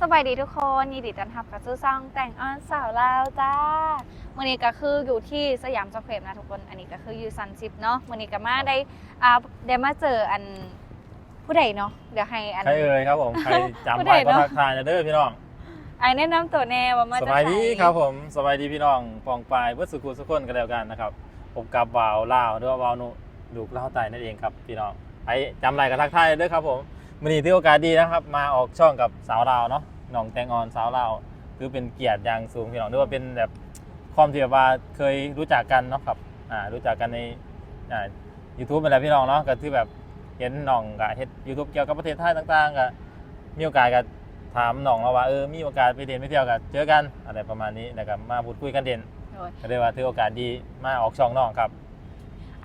สบายดีทุกคนยินดีต้อนรับกับซูซองแต่งออนสาวลาวจ้าวันนี้ก็คืออยู่ที่สยามสแควร์นะทุกคน อันนี้ก็คืออยู่ซันซิปเนาะวันนี้ก็มาได้อ่าได้มาเจออันผู้ใดเนาะเดี๋ยวให้อันใครเอ่ยครับผมใครจำผู้ได้ใดก็เนาะทักทายนะเด้อพี่น้องไอ้แนะนำตัวแน่ว่ามาสจากบายดีไหนครับผมสบายดีพี่น้องปองปลายเพื่อสุขุสุขคนกันแล้วกันนะครับผมกับบ่าวลาวหรือว่าบ่าวนุลูกเล่าวไตนั่นเองครับพี่น้องใครจำอะไรก็ทักทายเด้อครับผม วันนี้ที่โอกาสดีนะครับ มาออกช่องกับสาวลาวเนาะน้องแตงออนสาวลาวคือเป็นเกียรติอย่างสูงพี่น้องหรือว่าเป็นแบบความที่แบบว่าเคยรู้จักกันเนาะครับอ่ารู้จักกันในอ่ายูทูบเป็นแหละพี่น้องเนาะก็ที่แบบเห็นน้องกับเฮ็ดยูทูบเกี่ยวกับประเทศไทยต่างๆก็มีโอกาสก็ถามน้องเราว่าเออมีโอกาสไปเด่นไปเที่ยวกันเจอกันอะไรประมาณนี้นะครับมาพูดคุยกันเด่นโดยก็เลยว่าถือโอกาสดีมาออกช่องน้องครับ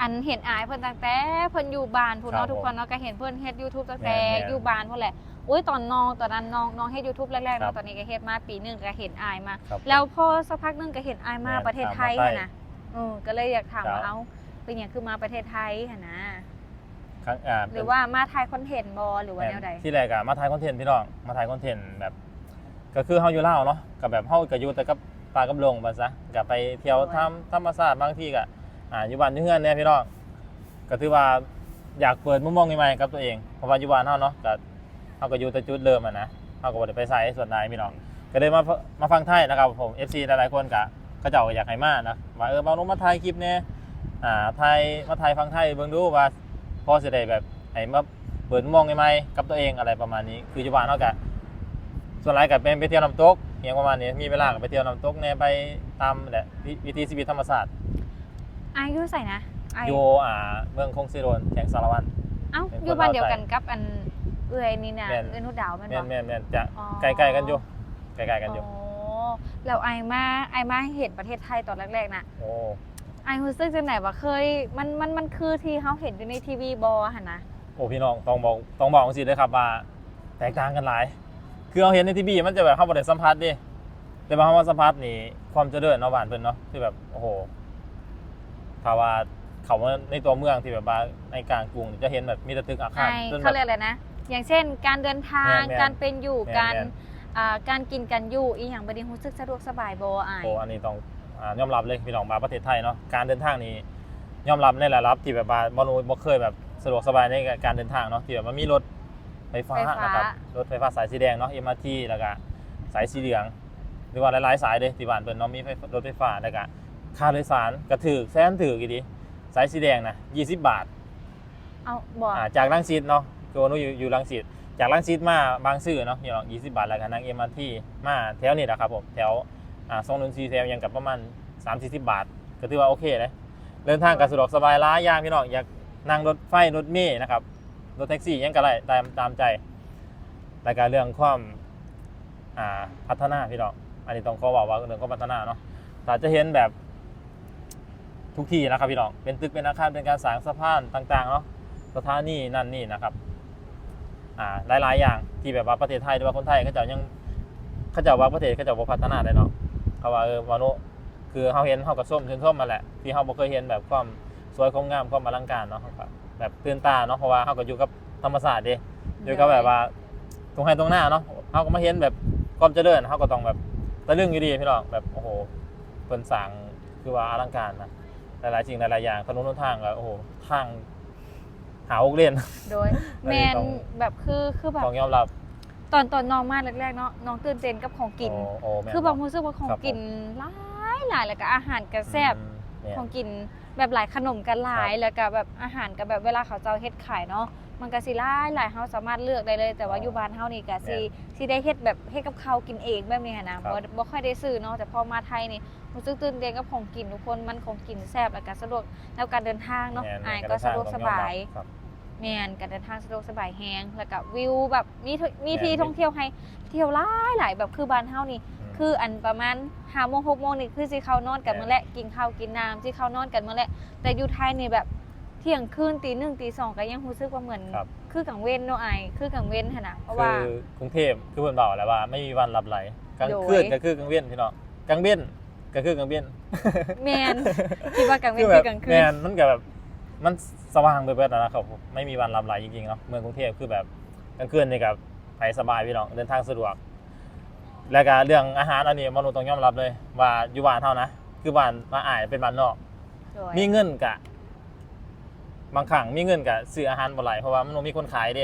อันเห็นอายเพิ่นตั้งแต่เพิ่นอยู่บ้านพุ่นครัเนาะบทุกคนเนาะก็เห็นเพิ่นเฮ็ด YouTube ตั้งแต่แม่นๆอยู่บ้านพุ่นแหละอุ้ยตอนน้องตอนนั้นน้องน้องเฮ็ด YouTube แรกๆครัเนาะบตอนนี้ก็เฮ็ดมาปีหนึงก็เห็นอายมาครับแล้วพอสักพักหนึงก็เห็นอายมาแม่นประเทศไทยตามมาใต้หั่นนะเออก็เลยอยากถามครับว่าเอ้าเป็นหยังคือมาประเทศไทยหั่นนะครั้งอ่าหรือว่ามาถ่ายคอนเทนต์บ่หรือว่าแนวใดที่แรกอะมาถ่ายคอนเทนต์พี่น้องมาถ่ายคอนเทนต์แบบ ก็คือเฮาอยู่ลาวเนาะกับแบบเฮาก็อยู่แต่กับปลากับลงมาซะกับไปเที่ยวทำธรรมชาติบางที่ก็ อ่าอยู่บ้านอยู่เฮือนเนี่ยพี่น้องก็ถือว่าอยากเปิดมุมมองใหม่ๆกับตัวเองเพราะว่าอยู่บ้านเฮาเนาะก็เฮาก็อยู่แต่จุดเดิมอะนะเฮาก็บ่ได้ไปใส่ส่วนใดพี่น้องก็เลยมามาฟังไทยนะครับผม FC หลายๆคนกะก็เจ้าอยากให้มานะว่าเออมาลงมาถ่ายคลิปเนี่ยอ่าไทยมาถ่ายฟังไทยเบิ่งดูว่าพอสิได้แบบให้มาเปิดมุมมองใหม่ๆกับตัวเองอะไรประมาณนี้ คืออยู่บ้านเนากะส่วนหลายก็เป็นไปเที่ยวน้ำตกอย่างประมาณนี้มีเวลาก็ไปเที่ยวน้ำตกเนี่ยไปตามแหละวิวิถีชีวิตธรรมศาสตร์ อายอยู่ใส่นะอายอยู่อ่าเมืองคงสิโรนแข่งสารวัตร เอ้าเป็นคนอยู่บ้านลาวเดียวกันใต้กับอันเอื้อยนี่น่ะแม่น เอื้อยนุดดาวแม่นแม่บ่นแม่นแม่นจะอ๋อ ใกล้ๆกันอยู่ใกล้ๆกันอยู่อ๋อแล้วไอมาไอมาเห็นประเทศไทยตอนแรกๆน่ะโอ้ไอรู้สึกจังไหนว่าเคยมันมันมันคือที่เขาเห็นอยู่ในทีวีบอหั่นนะโอ้พี่น้องต้องบอกต้องบอกสิเลยครับว่าแตกต่างกันหลาย คือเราเห็นในทีวีมันจะแบบเข้าบริสัมผัสดิแต่ว่าเข้ามาสัมผัสนี่ความเจริญเนาะบ้านเพิ่นเนาะที่แบบโอ้โห ถ้าว่าเขามาในตัวเมืองที่แบบว่าในกลางกรุงนี่จะเห็นแบบมีแต่ตึกอาไอคารจนแบเขาบ เรียกอะไรนะ อย่างเช่น การเดินทาง แม่นๆการเป็นอยู่ แม่นๆ การอ่าการกินกันอยู่ อีหยังบดีรู้สึกสะดวกสบายบอไอโอ้อันนี้ต้องอ่ายอมรับเลยพี่น้องมาประเทศไทยเนาะการเดินทางนี่ยอมรับในหลายรับที่แบบว่าบ่รู้บ่เคยแบบสะดวกสบายในการเดินทางเนาะที่แบบมันมีรถไฟฟ้าไฟฟ้า นะครับรถไฟฟ้าสายสีแดงเนาะ MRT แล้วก็สายสีเหลือง หรือว่าหลายๆสายเลยที่บ้านเพิ่นเนาะมีไฟรถไฟฟ้าแล้วก็ ค่าโดยสารก็ถือแสนถือกี่ดีสายสีแดงนะ20 บาทเอาบออ่าจากรังสิตเนาะตัวหนูอยู่อยู่รังสิตจากรังสิตมาบางซื่อเนาะพี่น้อง20บาทแล้วก็นั่ง MRT มาแถวนี้แหละครับผมแถวอ่าซองนนทรีแถวยังกับประมาณ3 40บาท ก็ถือว่าโอเคเลยเดินทางก็สะดวกสบายหล้ายอย่างพี่น้องอยากนั่งรถไฟรถเมล์นะครับรถแท็กซี่ยังก็ได้ตามตามใจแล้วก็เรื่องความอ่าพัฒนาพี่น้องอันนี้ต้องขอบอกว่าเรื่องความพัฒนาเนาะแต่จะเห็นแบบ ทุกที่นะครับพี่น้อง เป็นตึกเป็นอาคารเป็นการสร้างสะพานต่างๆเนาะสถานีนั่นนี่นะครับอ่าหลายๆ อย่างที่แบบว่าประเทศไทยหรือว่าคนไทยเขาจะยังเขาจะว่าประเทศเขาจะบ่พัฒนาได้เนาะเขาว่าเออมนุษย์คือเขาเห็นเขากับส้มเช่นส้มมาแหละที่เขาบ่เคยเห็นแบบความสวยความงามความอลังการเนาะแบบตื่นตาเนาะเพราะว่าเขาก็อยู่กับธรรมศาสตร์ดิอยู่กับแบบว่าตรงให้ตรงหน้าเนาะเขาก็มาเห็นแบบความเจริญเขาก็ต้องแบบตะลึงอยู่ดีพี่น้องแบบโอ้โหเพิ่นสร้างคือว่าอลังการนะ หลายๆสิ่งหลายๆอย่างถนนหนทางก็โอ้โหทางหาโอกเรียนโดยอันแมนี้นต้องแบบคือคือแบบต้องยอมรับ ตอนตอนน้องมาแรกๆเนาะน้องตื่นเต้นกับของกินโอ้โอ้แม่นคือบางรู้สึกว่าของครับผมกินหลายหลายแล้วก็อาหารก็แซ่บอืมแม่นของกินแบบหลายขนมกันหลายครับแล้วก็แบบอาหารก็แบบเวลาเขาเจ้าเฮ็ดขายเนาะมันก็สิหลายหลายเฮาสามารถเลือกได้เลย แต่ว่าอ๋อออยู่บ้านเฮานี่ก็สิแม่สิได้เฮ็ดแบบเฮ็ดกับข้าวกินเองแบบนี้หั้นนะครับ่บบ่ค่อยได้ซื้อเนาะแต่พอมาไทยนี่รู้สึกตื่นเต้นกับของกินทุกคนมันของกินแซ่บแล้วก็สะดวกแล้วการเดินทางเนาะแม่นอ่าแม่นก็สะดวกสบายครับแม่นการเดินทางสะดวกสบายแฮงแล้วก็วิวแบบมีทุมีแม่นที่ท่องเที่ยวให้เที่ยวหลายหลายแบบคือบ้านเฮานี่มคืออันประมาณห้าโมงหกโมงนี่คือสิเข้านอนกันแม่นมื้อแรกกินข้าวกินน้ำสิเข้านอนกันมื้อแรกแต่อยู่ไทยนี่แบบ เที่ยงคืนตีหนึ่งตีสองก็ยังรู้สึกว่าเหมือน ครับ คือกังเว้นเนาะไอายคือกังเว้นหั่นน่ะเพราะว่า คือกรุงเทพคือเพิ่นบอกแล้วว่า ไม่มีวันหลับไหลกลางโดยคืนก็คือกลางเว้นพี่น้องกลางเว้นก็คือกลางเว้น แมนคิดว่ากังเว้นแบคืบอกลางคืแม่นนมันก็แบบมันสว่างไปเบิดแล้วนะครับไม่มีวันหลับไหลจริงๆเนาะเมืองกรุงเทพคือแบบกลางคืนนี่กับไปสบายพี่น้องเดินทางสะดวก แล้วก็เรื่องอาหารอันนี้มนุษย์ต้องยอมรับเลย ว่าอยู่บ้านเท่านะ คือบ้านมาอ่ายเป็นบ้านนอกโดยมีเงินกะ บางครั้งมีเงินกะซื้ออาหารบ่ไหลายเพราะว่ามันบ่มีคนขายเดิ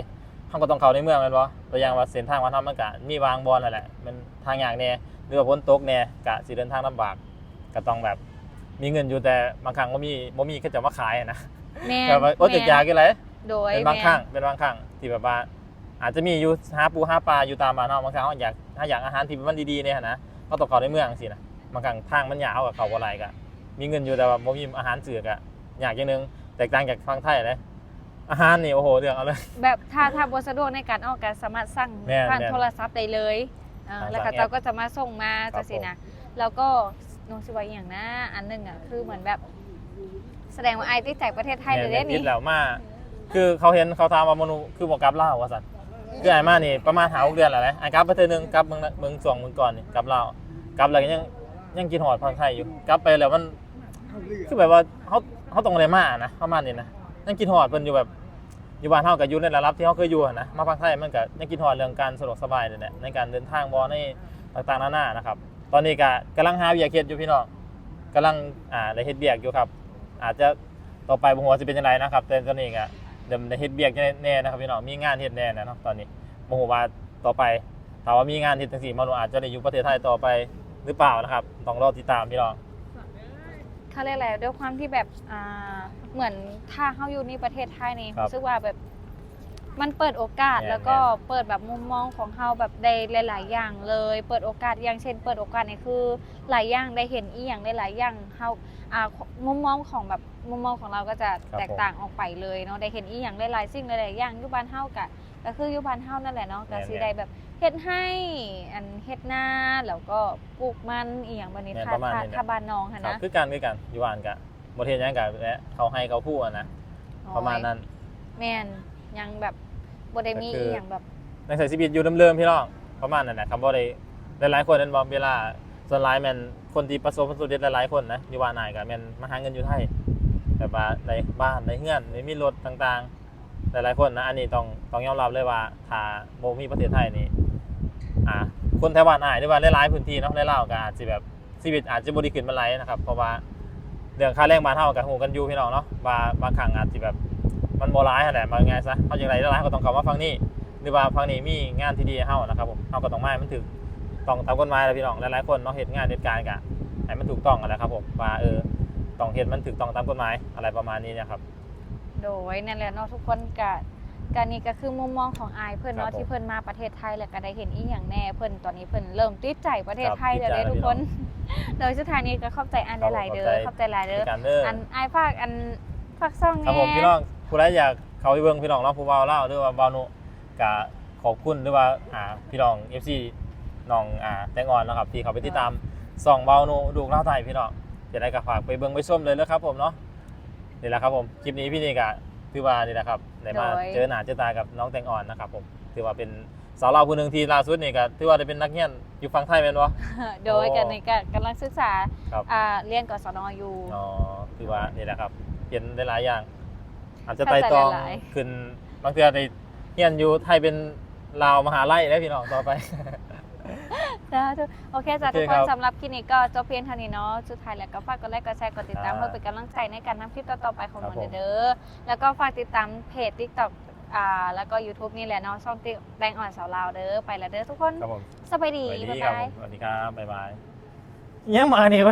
เฮาก็ต้องเข้าในเมืองแม่นบ่ตัวอย่างว่าเส้นทางว่าทำมันกะมีวางบอลนั่นแหละมันทางยากแน่หรือว่าฝนตกแน่กะสิเดินทางลำบากก็ต้องแบบมีเงินอยู่แต่บางครั้งบ่มีบ่มีก็จะมาขายอะนะแม่นแบบว่าอดอยากๆกันเลยโดยเป็นบางแม่ครั้งเป็นบางครั้งที่แบบว่าอาจจะมีอยู่หาปูหาปลาอยู่ตามบ้านเฮาบางครั้งเราอยากถ้าอยากอาหารที่มันดีๆเนี่ยนะก็ต้องเข้าในเมืองสินะบางครั้งทางมันยาวกับเขาบ่ไหลก็มีเงินอยู่แต่ว่าบ่มีอาหารเสือกอะอยากอย่างหนึง แตกต่างจากฟังไทยเลยอาหารนี่โอ้โหเรื่องเอาเลย แบบถ้าถ้าบ่สะดวกในการออกก็สามารถสั่งแม่นผ่านแม่นโทรศัพท์ได้เลยเออสั่งแล้วก็แอปเจ้าก็จะมาส่งมาครัจับงซี่นะแล้วก็น้องสิว่าอหย่างนะอันหนึงอะคือเหมือนแบบ แสดงว่าไอ้ที่จากประเทศไทยเลยได้แม่นนี่คิดแล้วมา คือเขาเห็นเขาถามว่ามนุษย์คือบ่กลับลาวว่าซั่นคือไอ้มานี่ประมาณ5 6เดือนแล้วแหละไอ้กลับไปเทื่อนึงกลับเมืองเมืองสองเมืองก่อนนี่กลับลาวกลับแล้วก็ยังยังกินฮอดฟังไทยอยู่ กลับไปแล้วมัน คือแบบว่าเขา เขาตรงอะไรมานะประมาณนี้นะยังกินหอดเพิ่นอยู่แบบอยู่บ้านเฮากับอยู่ในระดับที่เขาเคยอยู่นะมาพังไทยมันก็ยังกินหอดเรื่องการสะดวกสบายนี่แหละในการเดินทางบ่ในต่างๆนานานะครับ ตอนนี้ก็กำลังหาเบียกเฮ็ดอยู่พี่น้องกำลังอ่าได้เฮ็ดเบียกอยู่ครับ อาจจะต่อไปบ่ฮู้ว่าสิเป็นจังไดนะครับแต่ตอนนี้ก็เดี๋ยวได้เฮ็ดเบียกแน่นะครับพี่น้องมีงานเฮ็ดแน่นะเนาะตอนนี้บ่ฮู้ว่าต่อไปถ้าว่ามีงานเฮ็ดจังซี่มาโนอาจจะได้อยู่ประเทศไทยต่อไปหรือเปล่านะครับต้องรอติดตามพี่น้อง เขาเรียกอะไรด้วยความที่แบบอ่าเหมือนถ้าเขาอยู่ในประเทศไทยนี่ครับรู้สึกว่าแบบมันเปิดโอกาสแม่นแล้วก็เปิดแบบมุมมองของเขาแบบได้หลาย ๆ อย่างเลย เปิดโอกาสอย่างเช่น เปิดโอกาสนี่คือหลายอย่างได้เห็นอีอย่างได้หลายอย่างเขาอ่ามุมมองของแบบมุมมองของเราก็จะครับแตกต่างออกไปเลยเนาะได้เห็นอีอย่างได้หลายสิ่งหลายๆอย่างอยู่บ้านเฮากะก็คืออยู่บ้านเฮานั่นแหละเนาะก็สิได้แบบ เฮ็ดให้อันเฮ็ดนาแล้วก็ปลูกมันอีหยังบัดนี้แม่นถ้าประมาณถ้านี้แหละถ้าบ้านน้องหั่นครับนะคือกันคือกันอยู่บ้านกะบ่เทศหยังกะและเขาให้เขาพูดอะนะประมาณนั้น แม่นยังแบบบ่ได้มีก็คืออีหยังแบบในใส่ชีวิตอยู่เดิมๆพี่น้องประมาณนั้นนะครับบ่ได้หลายๆคนนั้นบ่เวลาส่วนหลายแม่นคนที่ประสบผลสำเร็จหลายๆคนนะอยู่บ้านนายก็แม่นมาหาเงินอยู่ไทยแบบว่าในบ้านในเฮือนในมีรถต่างๆ หลายๆคนนะอันนี้ต้องต้องยอมรับเลยว่าถ้าบ่มีประเทศไทยนี่ อ่าคนแถวบ้านอายหรือว่าหลายๆพื้นที่เนาะในลาวก็อาจสิแบบชีวิตอาจจะบ่ดีขึ้นมาหลายนะครับเพราะว่าเรื่องค่าแรงบ้านเฮากับหูกันอยู่พี่น้องเนาะว่าบางครั้งอาจจะแบบมันบ่ร้ายหั่นแหละบางไงซะเฮาอย่างไรร้ายก็ต้องเข้ามาฟังนี่หรือว่าฟังนี่มีงานที่ดีเฮานะครับผมเฮาก็ต้องมาให้มันถึกต้องตามกฎหมายแล้วพี่น้องหลายๆคนเนาะเฮ็ดงานเฮ็ดการกะให้มันถูกต้องกันแหละครับผมว่าเออต้องเฮ็ดมันถูกต้องตามกฎหมายอะไรประมาณนี้เนะครับโดยนั่นแหละเนาะทุกคนก็ การนี้ก็คือมุมมองของอายเพิ่นครัเนาะบผม ที่เพิ่นมาประเทศไทยแล้วก็ได้เห็นอีหยังแน่เพิ่นตอนนี้เพิ่นเริ่มติดใจประเทศไทยครับแล้วเด้ติดใจทุกคนแล้วโดยสุดท้ายนี้ก็ขอบใจอันหลายๆเด้อขขออบบใจใจหลายเด้อในการเด้ออันอายฝากอันฝากซ่องครับแน่ผมพี่น้องผู้ใดอยากเข้าไปเบิ่งพี่น้องเนาะผู้เว้าเล่าวหรือว่าเว้านุก็ขอบคุณหรือว่าอ่าพี่น้อง FC น้องอ่าแตงอ่อนนะครับที่เขาไปติดตามส่องเว้านุดูเล่าวไทยพี่น้องจะได้ก็ฝากไปเบิ่งไปชมเลยแล้วครับผมเนาะนี่แหละครับผมคลิปนี้พี่นี่ก็ถื อว่านี่แหละครับได้มาเจอหน้าเจอตากับน้องแตงอ่อนนะครับผมถือว่าเป็นสาวเราวผู้หนึงที่ล่าสุดนี่ก็ถือว่าได้เป็นนักเรียนอยู่ฝั่งไทยแม่นบ่ โดยกันนี้ก็กำลังศึกษาครับ อ่าเรียนกศนอยู่ อ๋อคือว่านี่แหละครับเห็นได้หลายอย่าง อาจจะไต่ตองเข้าใจหลาย ขึ้นบางเทื่อในเฮียนอยู่ไทยเป็นลาวมหาลัยได้พี่น้องต่อไปจ้าทุก โอเคจ้ะโอเคทุกคครันบสำหรับคลิปนี้ก็จบเพียงเท่านี้เนาะสุดท้ายแล้วก็ฝากกดไลค์กดแชร์กดติดตามครับเพื่อเป็นกำลังใจในการทำคลิปต่อๆไปของครับมันผมเด้อแล้วก็ฝากติดตามเพจ TikTok อ่าแล้วก็ YouTube นี่แหละเนาะช่องติ๊กแดงอ่อนสาวลาวเด้อไปแล้วเด้อทุกคนครับผมสบายดีสวัสดีบ๊ายครับบายผมสวัสดีครับบ๊ายบายยังมาเนี่ยไป